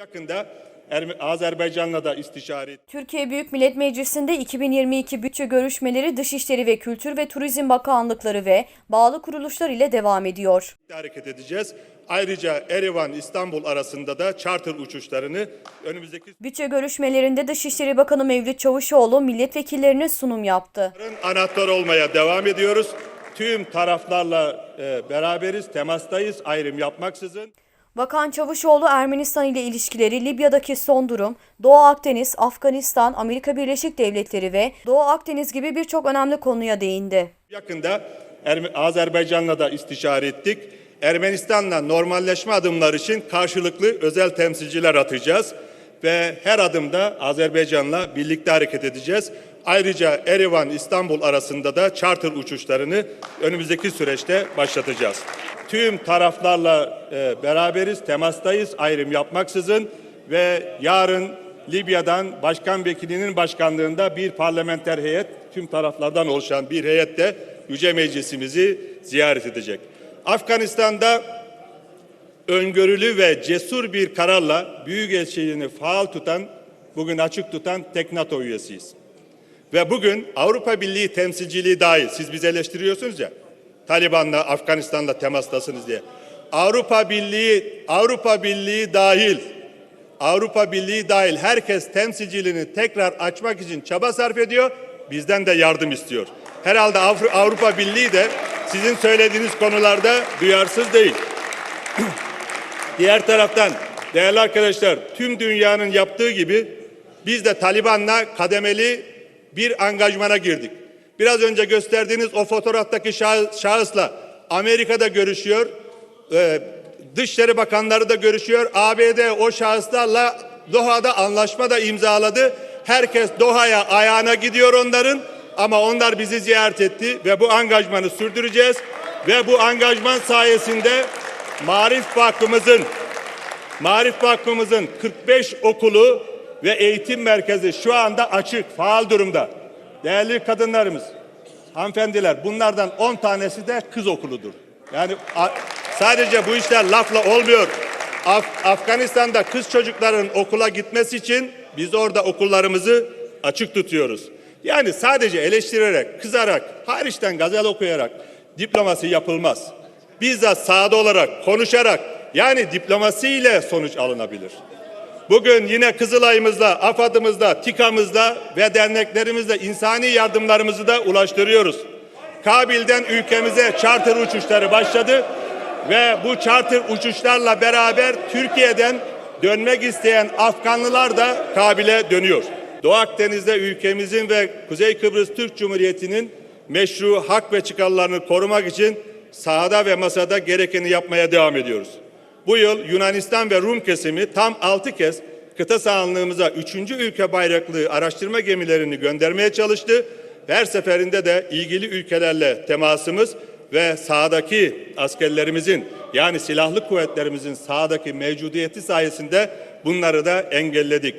Yakında Azerbaycan'la da istişare Türkiye Büyük Millet Meclisi'nde 2022 bütçe görüşmeleri Dışişleri ve Kültür ve Turizm Bakanlıkları ve bağlı kuruluşlar ile devam ediyor. hareket edeceğiz. Ayrıca Erivan İstanbul arasında da charter uçuşlarını önümüzdeki Bütçe görüşmelerinde Dışişleri Bakanı Mevlüt Çavuşoğlu milletvekillerine sunum yaptı. anahtar olmaya devam ediyoruz. Tüm taraflarla e, beraberiz, temastayız, ayrım yapmaksızın. Bakan Çavuşoğlu Ermenistan ile ilişkileri, Libya'daki son durum, Doğu Akdeniz, Afganistan, Amerika Birleşik Devletleri ve Doğu Akdeniz gibi birçok önemli konuya değindi. Yakında Azerbaycan'la da istişare ettik. Ermenistan'la normalleşme adımları için karşılıklı özel temsilciler atacağız ve her adımda Azerbaycan'la birlikte hareket edeceğiz. Ayrıca Erivan İstanbul arasında da charter uçuşlarını önümüzdeki süreçte başlatacağız. Tüm taraflarla e, beraberiz, temastayız, ayrım yapmaksızın ve yarın Libya'dan Başkan Vekilinin başkanlığında bir parlamenter heyet, tüm taraflardan oluşan bir heyet de Yüce Meclisimizi ziyaret edecek. Afganistan'da öngörülü ve cesur bir kararla Büyükelçiliğini faal tutan, bugün açık tutan tek NATO üyesiyiz. Ve bugün Avrupa Birliği temsilciliği dahil, siz bizi eleştiriyorsunuz ya, Taliban'la, Afganistan'la temastasınız diye. Avrupa Birliği, Avrupa Birliği dahil, Avrupa Birliği dahil herkes temsilciliğini tekrar açmak için çaba sarf ediyor, bizden de yardım istiyor. Herhalde Avru- Avrupa Birliği de sizin söylediğiniz konularda duyarsız değil. Diğer taraftan değerli arkadaşlar tüm dünyanın yaptığı gibi biz de Taliban'la kademeli bir angajmana girdik. Biraz önce gösterdiğiniz o fotoğraftaki şahı- şahısla Amerika'da görüşüyor. Ee, Dışişleri Bakanları da görüşüyor. ABD o şahıslarla Doha'da anlaşma da imzaladı. Herkes Doha'ya ayağına gidiyor onların ama onlar bizi ziyaret etti ve bu angajmanı sürdüreceğiz ve bu angajman sayesinde Marif Vakfımızın Marif Vakfımızın 45 okulu ve eğitim merkezi şu anda açık, faal durumda. Değerli kadınlarımız, hanımefendiler bunlardan 10 tanesi de kız okuludur. Yani sadece bu işler lafla olmuyor. Af- Afganistan'da kız çocukların okula gitmesi için biz orada okullarımızı açık tutuyoruz. Yani sadece eleştirerek, kızarak, hariçten gazel okuyarak diplomasi yapılmaz. Bizzat sahada olarak, konuşarak yani diplomasiyle sonuç alınabilir. Bugün yine Kızılay'ımızla, AFAD'ımızla, TİKA'mızla ve derneklerimizle insani yardımlarımızı da ulaştırıyoruz. Kabil'den ülkemize charter uçuşları başladı ve bu charter uçuşlarla beraber Türkiye'den dönmek isteyen Afganlılar da Kabil'e dönüyor. Doğu Akdeniz'de ülkemizin ve Kuzey Kıbrıs Türk Cumhuriyeti'nin meşru hak ve çıkarlarını korumak için sahada ve masada gerekeni yapmaya devam ediyoruz. Bu yıl Yunanistan ve Rum kesimi tam 6 kez kıta sahanlığımıza 3. ülke bayraklı araştırma gemilerini göndermeye çalıştı. Her seferinde de ilgili ülkelerle temasımız ve sahadaki askerlerimizin yani silahlı kuvvetlerimizin sahadaki mevcudiyeti sayesinde bunları da engelledik.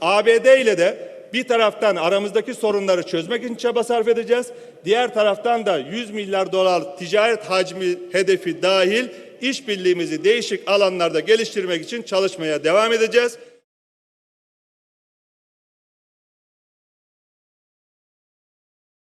ABD ile de bir taraftan aramızdaki sorunları çözmek için çaba sarf edeceğiz. Diğer taraftan da 100 milyar dolar ticaret hacmi hedefi dahil işbirliğimizi değişik alanlarda geliştirmek için çalışmaya devam edeceğiz.